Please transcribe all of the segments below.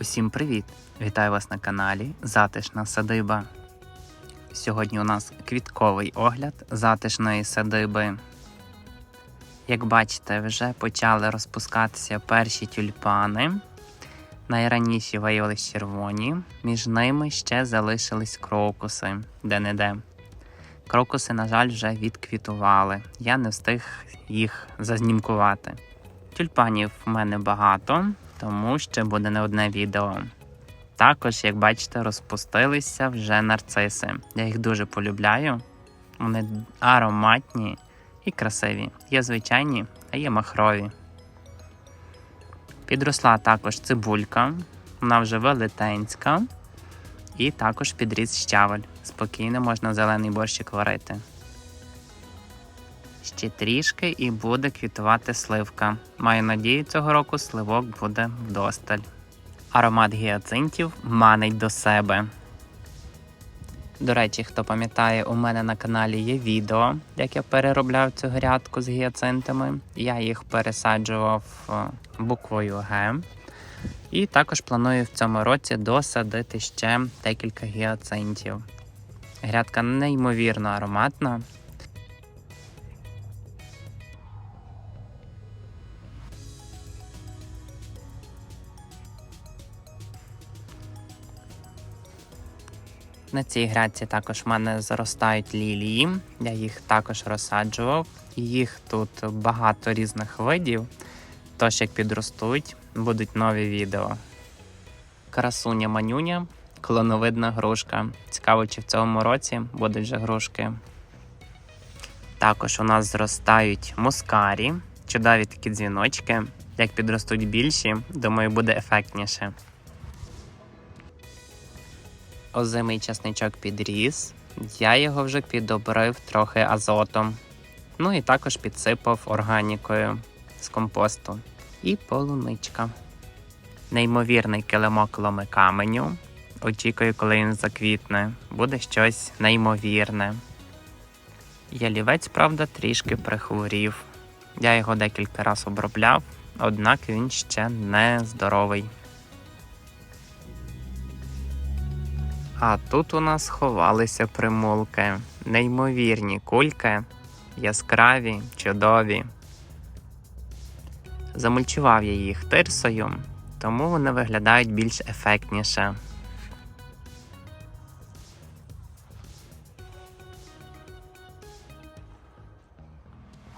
Усім привіт! Вітаю вас на каналі Затишна садиба. Сьогодні у нас квітковий огляд затишної садиби. Як бачите, вже почали розпускатися перші тюльпани. Найраніші виявились червоні, між ними ще залишились крокуси де-не-де. Крокуси, на жаль, вже відквітували. Я не встиг їх зазнімкувати. Тюльпанів в мене багато, тому ще буде не одне відео. Також, як бачите, розпустилися вже нарциси. Я їх дуже полюбляю. Вони ароматні і красиві. Є звичайні, а є махрові. Підросла також цибулька, вона вже велетенська. І також підріс щавель. Спокійно можна зелений борщик варити. Ще трішки і буде квітувати сливка. Маю надію, цього року сливок буде вдосталь. Аромат гіацинтів манить до себе. До речі, хто пам'ятає, у мене на каналі є відео, як я переробляв цю грядку з гіацинтами. Я їх пересаджував е, буквою Г. І також планую в цьому році досадити ще декілька гіацинтів. Грядка неймовірно ароматна. На цій грядці також в мене заростають лілії. Я їх також розсаджував. Їх тут багато різних видів. Тож, як підростуть, будуть нові відео. Красуня манюня, клоновидна грушка. Цікаво, чи в цьому році будуть вже грушки. Також у нас зростають мускарі, чудові такі дзвіночки. Як підростуть більші, думаю, буде ефектніше. Озимий часничок підріс. Я його вже підобрив трохи азотом. Ну і також підсипав органікою з компосту. І полуничка. Неймовірний килимок ломи каменю. Очікую, коли він заквітне. Буде щось неймовірне. Ялівець, правда, трішки прихворів. Я його декілька разів обробляв, однак він ще не здоровий. А тут у нас ховалися примулки. Неймовірні кульки, яскраві, чудові. Замульчував я їх тирсою, тому вони виглядають більш ефектніше.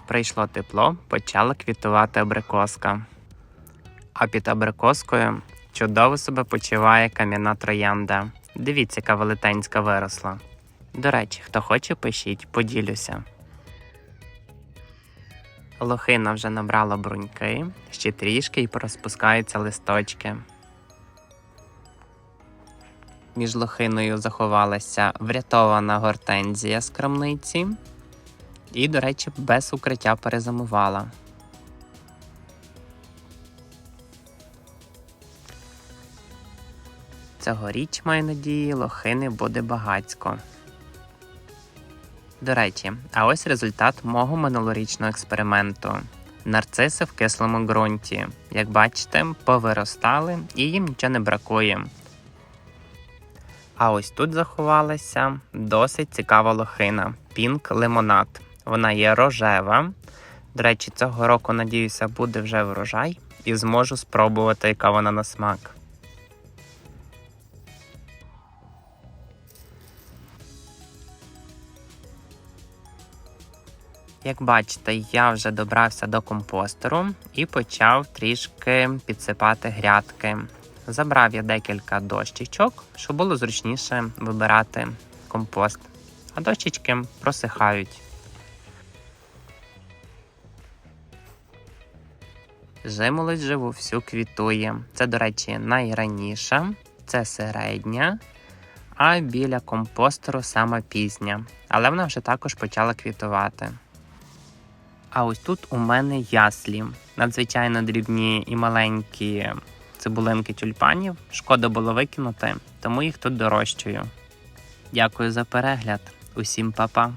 Прийшло тепло, почала квітувати абрикоска. А під абрикоскою чудово себе почуває кам'яна троянда. Дивіться, яка велетенська виросла. До речі, хто хоче, пишіть, поділюся. Лохина вже набрала бруньки, ще трішки і порозпускаються листочки. Між лохиною заховалася врятована гортензія з крамниці. І, до речі, без укриття перезимувала. Цьогоріч, маю надії, лохини буде багацько. До речі, а ось результат мого минулорічного експерименту. Нарциси в кислому ґрунті. Як бачите, повиростали і їм нічого не бракує. А ось тут заховалася досить цікава лохина Пінк лимонад. Вона є рожева. До речі, цього року, надіюся, буде вже врожай і зможу спробувати, яка вона на смак. Як бачите, я вже добрався до компостеру і почав трішки підсипати грядки. Забрав я декілька дощечок, щоб було зручніше вибирати компост. А дощечки просихають. Жимолость же вовсю квітує. Це, до речі, найраніша, це середня, а біля компостеру сама пізня. Але вона вже також почала квітувати. А ось тут у мене яслі. Надзвичайно дрібні і маленькі цибулинки тюльпанів. Шкода було викинути, тому їх тут дорожчую. Дякую за перегляд. Усім па-па!